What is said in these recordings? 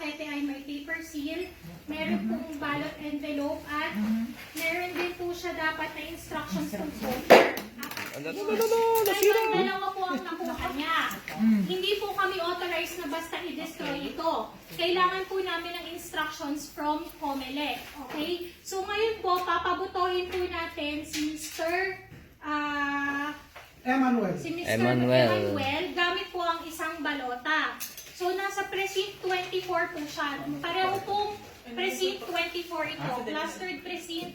pakete ay may paper seal, meron pong ballot envelope, at meron din po siya dapat na instructions from voter. Ano, ano, ano, ano, nasira. Kailang dalawa po ang nakuha niya. Hindi po kami authorized na basta i-destroy ito. Kailangan po namin ng instructions from COMELEC. Okay? So ngayon po, papabutohin po natin si Mr. ah Emmanuel. si Mr. Emmanuel. Emmanuel gamit po ang isang balota. So nasa precinct 24 po siya. Pareho pong precinct 24 ito. Clustered precinct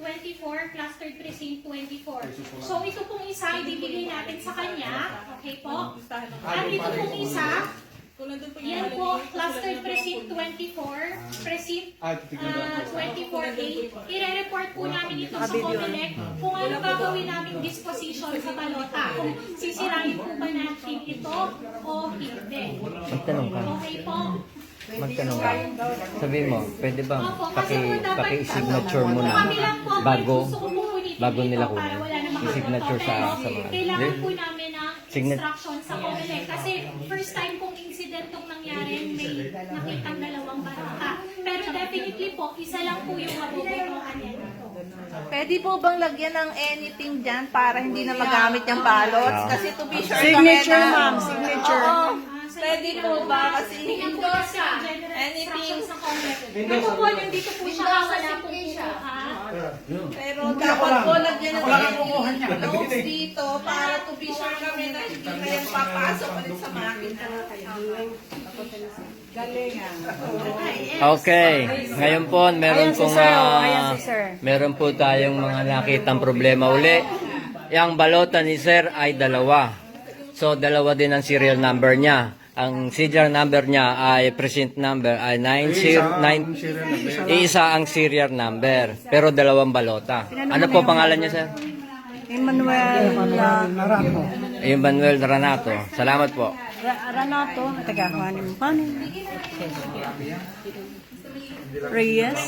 24, clustered precinct 24. So ito pong isa ibibigay natin sa kanya. Okay po? At ito pong isa, 1924, Precinct Ah, 24A, ah, ire-report po namin ito ah, sa COMELEC kung ano ba gawin naming disposition sa balota. Kung sisirain po ba natin ito o hindi. Magtanong ka. Okay po. Magtanong ka. Sabi mo, pwede bang Opo, kasi paki, po paki-signature mo na bago, nagsusuko bago nila para paki-signature sa- sa mga- Kailangan po namin ng instruction may nakitang dalawang balota. Pero definitely po, isa lang po yung mabubutuhan niya dito. Pwede po bang lagyan ng anything dyan para hindi na magamit yung ballots? Ah. Kasi to be sure Signature, kami na- ma'am, signature. Oo. Ah, Pwede po ba? Kasi endorse ka. Anything. sa Comelec. Ito po, nandito po siya wala pong kukuha. Pero dapat po lagyan ng anything notes dito para to be sure kami na hindi na yan papasok ulit sa makina. Okay. Ngayon po, meron Ayan si pong sir, oh. ah, Ayan si sir. meron po tayong mga nakitang problema uli. Yung balota ni sir ay dalawa. So, dalawa din ang serial number niya. Ang serial number niya ay present number ay 909. Isa ang serial number, pero dalawang balota. Ano po pangalan niya, sir? Emmanuel uh, Narato. Emmanuel Ranato. Salamat po. Ra- Ranato. Taga mo. Paano? Reyes.